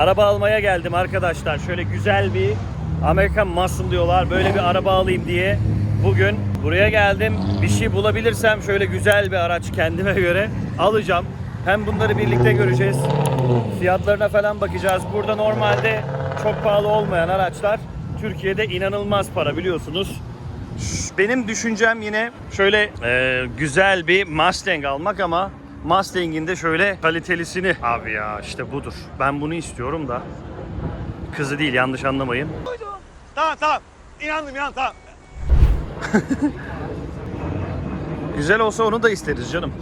Araba almaya geldim arkadaşlar. Şöyle güzel bir Amerikan Muscle diyorlar. Böyle bir araba alayım diye bugün buraya geldim. Bir şey bulabilirsem şöyle güzel bir araç kendime göre alacağım. Hem bunları birlikte göreceğiz. Fiyatlarına falan bakacağız. Burada normalde çok pahalı olmayan araçlar Türkiye'de inanılmaz para biliyorsunuz. Benim düşüncem yine şöyle e, güzel bir Mustang almak ama Mustang'in de şöyle kalitelisini. Abi ya işte budur. Ben bunu istiyorum da. Kızı değil yanlış anlamayın. Tamam tamam. İnandım inan tamam. Güzel olsa onu da isteriz canım.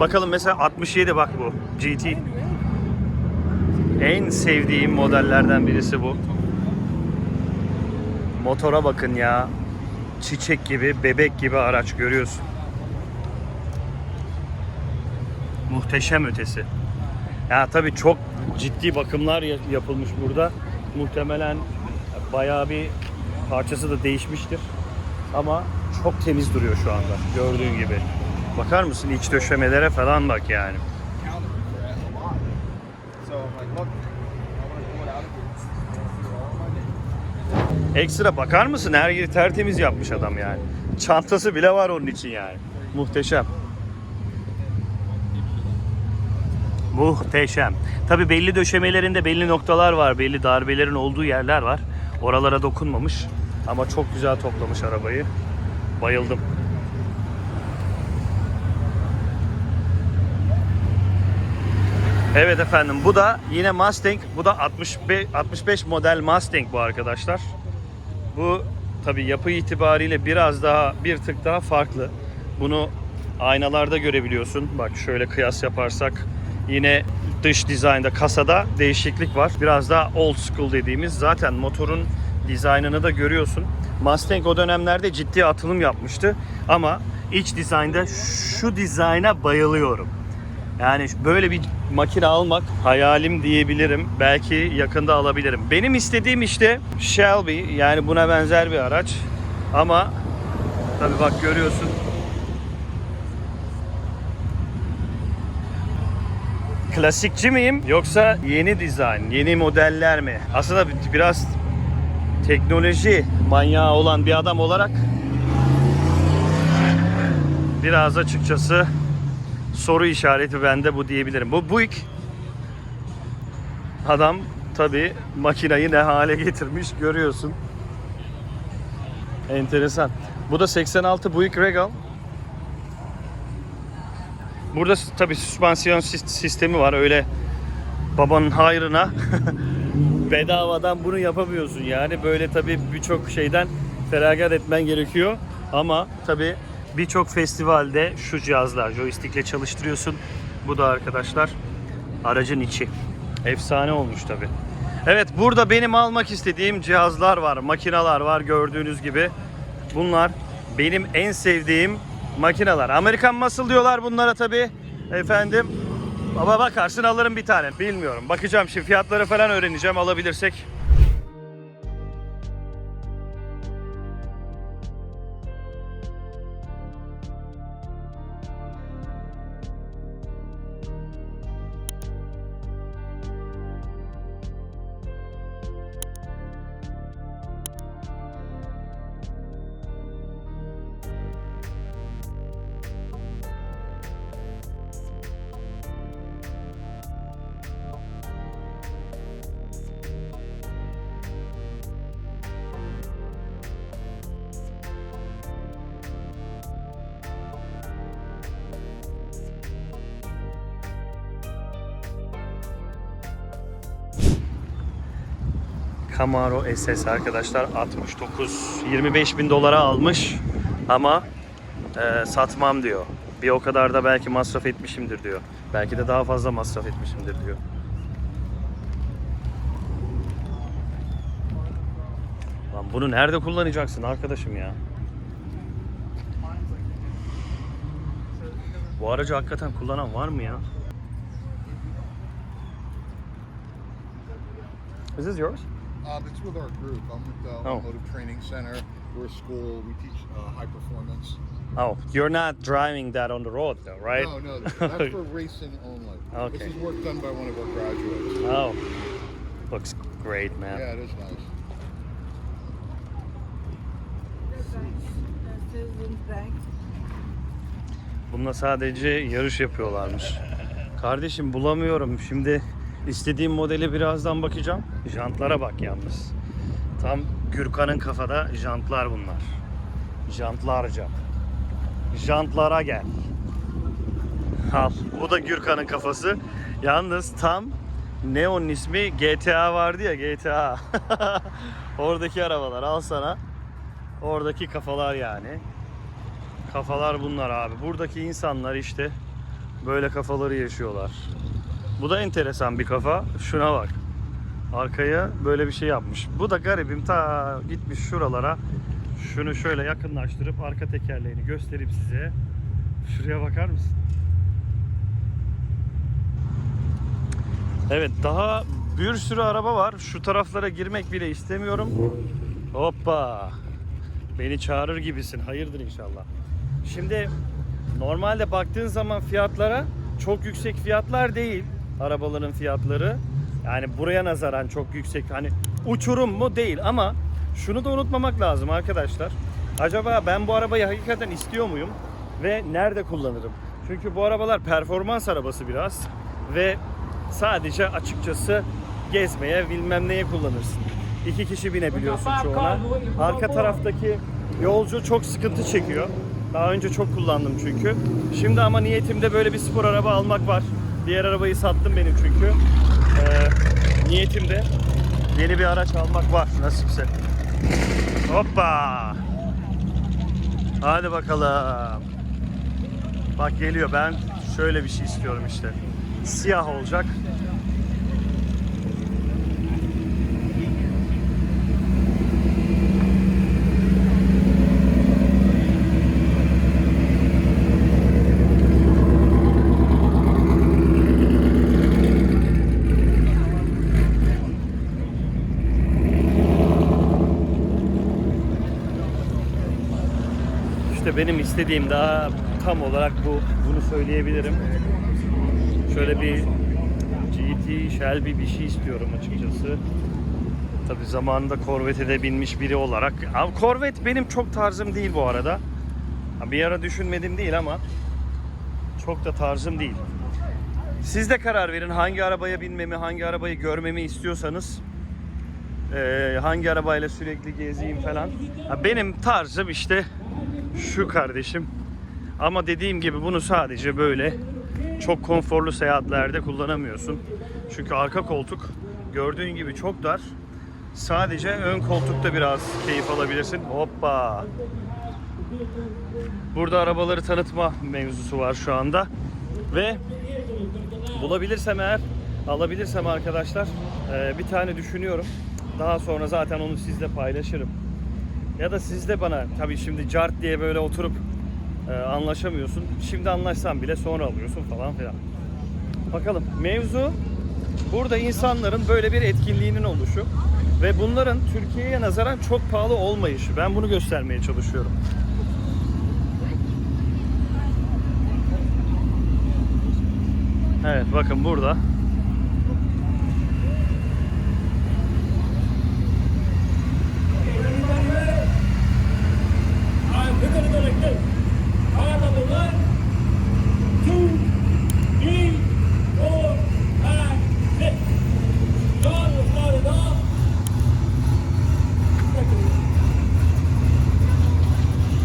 Bakalım mesela 67 bak bu GT. En sevdiğim modellerden birisi bu. Motora bakın ya. Çiçek gibi, bebek gibi araç görüyorsun. Muhteşem ötesi. Ya tabii çok ciddi bakımlar ya- yapılmış burada. Muhtemelen bayağı bir parçası da değişmiştir. Ama çok temiz duruyor şu anda gördüğün gibi. Bakar mısın iç döşemelere falan bak yani. Ekstra bakar mısın her yeri tertemiz yapmış adam yani. Çantası bile var onun için yani. Muhteşem. Muhteşem. Tabi belli döşemelerinde belli noktalar var. Belli darbelerin olduğu yerler var. Oralara dokunmamış. Ama çok güzel toplamış arabayı. Bayıldım. Evet efendim bu da yine Mustang. Bu da 65, 65 model Mustang bu arkadaşlar. Bu tabi yapı itibariyle biraz daha bir tık daha farklı. Bunu aynalarda görebiliyorsun. Bak şöyle kıyas yaparsak yine dış dizaynda kasada değişiklik var. Biraz daha old school dediğimiz zaten motorun dizaynını da görüyorsun. Mustang o dönemlerde ciddi atılım yapmıştı ama iç dizaynda şu dizayna bayılıyorum. Yani böyle bir makine almak hayalim diyebilirim. Belki yakında alabilirim. Benim istediğim işte Shelby yani buna benzer bir araç. Ama tabii bak görüyorsun. Klasikçi miyim yoksa yeni dizayn, yeni modeller mi? Aslında biraz teknoloji manyağı olan bir adam olarak biraz açıkçası soru işareti bende bu diyebilirim. Bu Buick adam tabi makinayı ne hale getirmiş görüyorsun. Enteresan. Bu da 86 Buick Regal. Burada tabi süspansiyon sis- sistemi var. Öyle babanın hayrına bedavadan bunu yapamıyorsun. Yani böyle tabi birçok şeyden feragat etmen gerekiyor. Ama tabi birçok festivalde şu cihazlar joystickle çalıştırıyorsun. Bu da arkadaşlar aracın içi. Efsane olmuş tabi evet burada benim almak istediğim cihazlar var makineler var gördüğünüz gibi. Bunlar benim en sevdiğim makineler. Amerikan Muscle diyorlar bunlara tabi efendim ama bakarsın alırım bir tane. Bilmiyorum. Bakacağım şimdi. Fiyatları falan öğreneceğim. Alabilirsek Camaro SS arkadaşlar 69 25 bin dolara almış ama e, satmam diyor. Bir o kadar da belki masraf etmişimdir diyor. Belki de daha fazla masraf etmişimdir diyor. Lan bunu nerede kullanacaksın arkadaşım ya? Bu aracı hakikaten kullanan var mı ya? Is this yours? Uh, it's with our group. I'm with the Oh. Automotive Training Center. We're a school. We teach uh, high performance. Oh, you're not driving that on the road though, right? No, no, that's for racing only. Okay. This is work done by one of our graduates. Oh, looks great, man. Yeah, it is nice. Bununla sadece yarış yapıyorlarmış. Kardeşim bulamıyorum. Şimdi istediğim modeli birazdan bakacağım. Jantlara bak yalnız. Tam Gürkan'ın kafada jantlar bunlar. Jantlarca. Jantlara gel. Al. Bu da Gürkan'ın kafası. Yalnız tam Neon'un ismi GTA vardı ya GTA. Oradaki arabalar al sana. Oradaki kafalar yani. Kafalar bunlar abi. Buradaki insanlar işte böyle kafaları yaşıyorlar. Bu da enteresan bir kafa. Şuna bak. Arkaya böyle bir şey yapmış. Bu da garibim ta gitmiş şuralara. Şunu şöyle yakınlaştırıp arka tekerleğini göstereyim size. Şuraya bakar mısın? Evet daha bir sürü araba var. Şu taraflara girmek bile istemiyorum. Hoppa. Beni çağırır gibisin. Hayırdır inşallah. Şimdi normalde baktığın zaman fiyatlara çok yüksek fiyatlar değil arabaların fiyatları. Yani buraya nazaran çok yüksek. Hani uçurum mu değil ama şunu da unutmamak lazım arkadaşlar. Acaba ben bu arabayı hakikaten istiyor muyum ve nerede kullanırım? Çünkü bu arabalar performans arabası biraz ve sadece açıkçası gezmeye bilmem neye kullanırsın. İki kişi binebiliyorsun çoğuna. Arka taraftaki yolcu çok sıkıntı çekiyor. Daha önce çok kullandım çünkü. Şimdi ama niyetimde böyle bir spor araba almak var. Diğer arabayı sattım benim çünkü. Ee, niyetimde yeni bir araç almak var nasipse. Hoppa! Hadi bakalım. Bak geliyor ben şöyle bir şey istiyorum işte. Siyah olacak. Benim istediğim daha tam olarak bu. Bunu söyleyebilirim. Şöyle bir GT Shelby bir şey istiyorum açıkçası. Tabi zamanında Corvette'e de binmiş biri olarak. Abi Corvette benim çok tarzım değil bu arada. Bir ara düşünmedim değil ama çok da tarzım değil. Siz de karar verin hangi arabaya binmemi, hangi arabayı görmemi istiyorsanız. Ee, hangi arabayla sürekli gezeyim falan. Ha, benim tarzım işte şu kardeşim. Ama dediğim gibi bunu sadece böyle çok konforlu seyahatlerde kullanamıyorsun. Çünkü arka koltuk gördüğün gibi çok dar. Sadece ön koltukta biraz keyif alabilirsin. Hoppa. Burada arabaları tanıtma mevzusu var şu anda. Ve bulabilirsem eğer alabilirsem arkadaşlar e, bir tane düşünüyorum. Daha sonra zaten onu sizle paylaşırım. Ya da siz de bana tabii şimdi cart diye böyle oturup e, anlaşamıyorsun. Şimdi anlaşsan bile sonra alıyorsun falan filan. Bakalım mevzu burada insanların böyle bir etkinliğinin oluşu ve bunların Türkiye'ye nazaran çok pahalı olmayışı. Ben bunu göstermeye çalışıyorum. Evet bakın burada Alright, we're gonna go like this. All number one, two, three, four, five, six. John will start it off.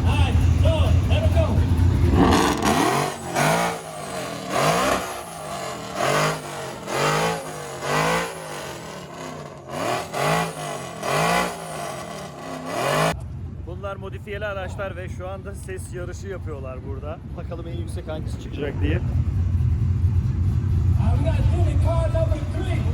Alright, John, let it go. Bunlar modifiyeli araçlar ve şu anda ses yarışı yapıyorlar burada. Bakalım en yüksek hangisi çıkacak diye. We got moving car number three.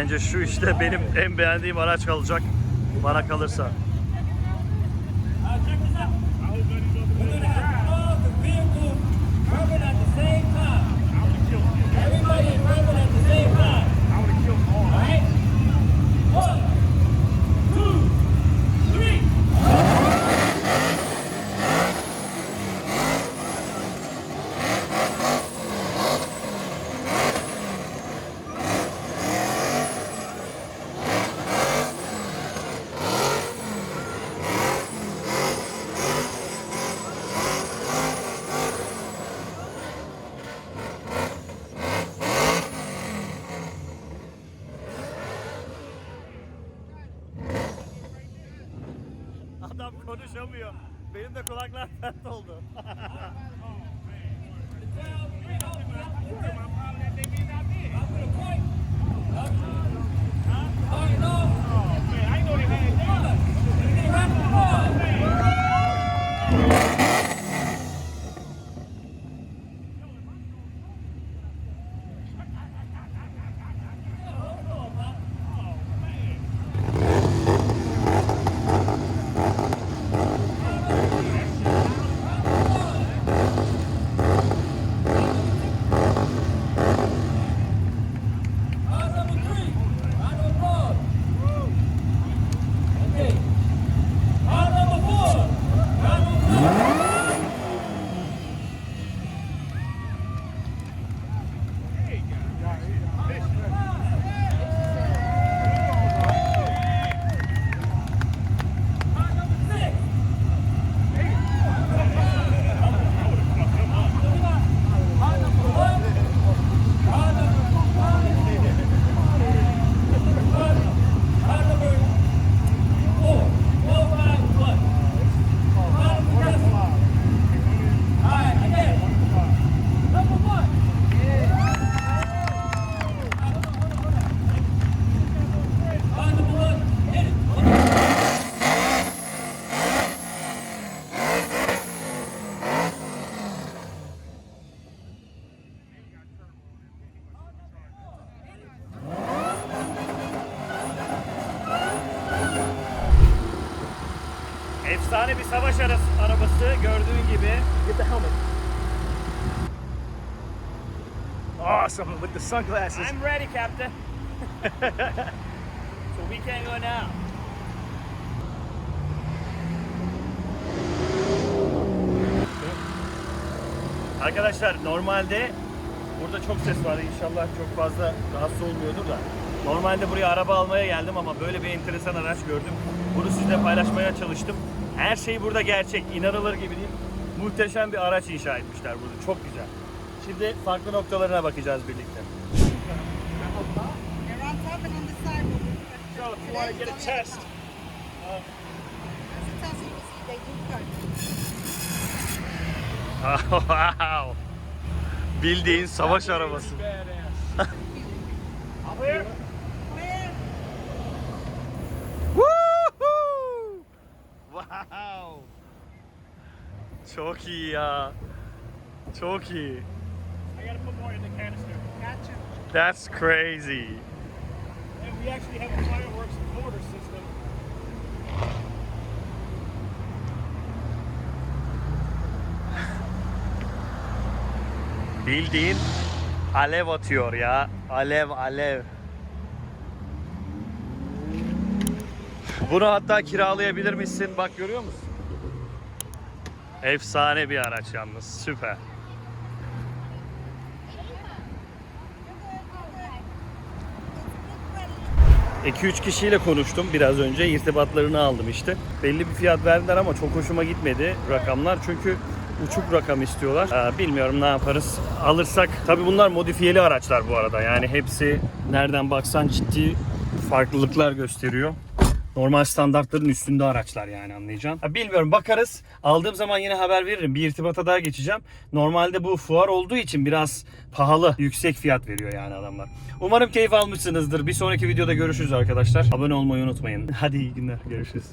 Bence şu işte benim en beğendiğim araç kalacak. Bana kalırsa. Uh, check this out. We're gonna have all the vehicles running at the same time. Everybody is running at the same time. All right? One, two, three. Adam konuşamıyor. Benim de kulaklar pert oldu. Round number three. Round of applause. Okay. Round number four. Round of applause. Round number six. Round number one. Round number Round number four. Four, five, one. Round number seven. All right, again. Number one. Round number one. Hit it. Efsane bir savaş arası, arabası gördüğün gibi. Get the helmet. Awesome with the sunglasses. I'm ready, Captain. so we can go now. Arkadaşlar normalde burada çok ses var. İnşallah çok fazla rahatsız olmuyordur da. Normalde buraya araba almaya geldim ama böyle bir enteresan araç gördüm. Bunu sizle paylaşmaya çalıştım. Her şey burada gerçek. inanılır gibi değil. Muhteşem bir araç inşa etmişler burada. Çok güzel. Şimdi farklı noktalarına bakacağız birlikte. So if you want to get a test, wow. Bildiğin savaş arabası. Çok iyi ya. Çok iyi. I got to put more in the canister. Gotcha. That's crazy. And we actually have a fireworks mortar system. Bildiğin alev atıyor ya. Alev alev. Bunu hatta kiralayabilir misin? Bak görüyor musun? Efsane bir araç yalnız. Süper. 2-3 kişiyle konuştum biraz önce. irtibatlarını aldım işte. Belli bir fiyat verdiler ama çok hoşuma gitmedi rakamlar. Çünkü uçuk rakam istiyorlar. Aa, bilmiyorum ne yaparız. Alırsak tabii bunlar modifiyeli araçlar bu arada. Yani hepsi nereden baksan ciddi farklılıklar gösteriyor. Normal standartların üstünde araçlar yani anlayacağın. Ha, bilmiyorum bakarız. Aldığım zaman yine haber veririm. Bir irtibata daha geçeceğim. Normalde bu fuar olduğu için biraz pahalı, yüksek fiyat veriyor yani adamlar. Umarım keyif almışsınızdır. Bir sonraki videoda görüşürüz arkadaşlar. Abone olmayı unutmayın. Hadi iyi günler. Görüşürüz.